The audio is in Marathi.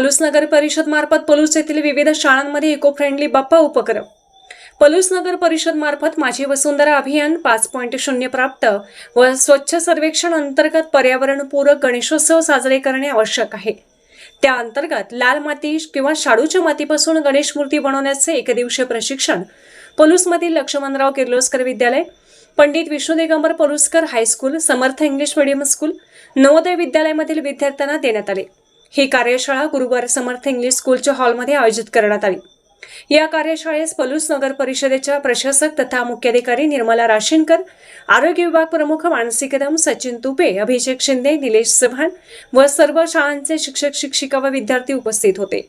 पलूस नगर परिषद मार्फत पलूस येथील विविध शाळांमध्ये इको फ्रेंडली बाप्पा उपक्रम. पलूस नगर परिषद मार्फत माझी वसुंधरा अभियान पाच पॉईंट शून्य प्राप्त व स्वच्छ सर्वेक्षण अंतर्गत पर्यावरणपूरक गणेशोत्सव साजरे करणे आवश्यक आहे. त्या अंतर्गत लाल माती किंवा शाडूच्या मातीपासून गणेश मूर्ती बनवण्याचे एकदिवसीय प्रशिक्षण पलूसमधील लक्ष्मणराव किर्लोस्कर विद्यालय Pandit Vishnu Digambar Paluskar high school Samarth English medium school Navodaya विद्यालयामधील विद्यार्थ्यांना देण्यात आले. ही कार्यशाळा गुरुवार समर्थ इंग्लिश स्कूलच्या हॉलमध्ये आयोजित करण्यात आली. या कार्यशाळेस पलूस नगर परिषदेच्या प्रशासक तथा मुख्याधिकारी निर्मला राशीनकर आरोग्य विभाग प्रमुख मानसी कदम सचिन तुपे अभिषेक शिंदे निलेश चव्हाण व सर्व शाळांचे शिक्षक शिक्षिका व विद्यार्थी उपस्थित होते.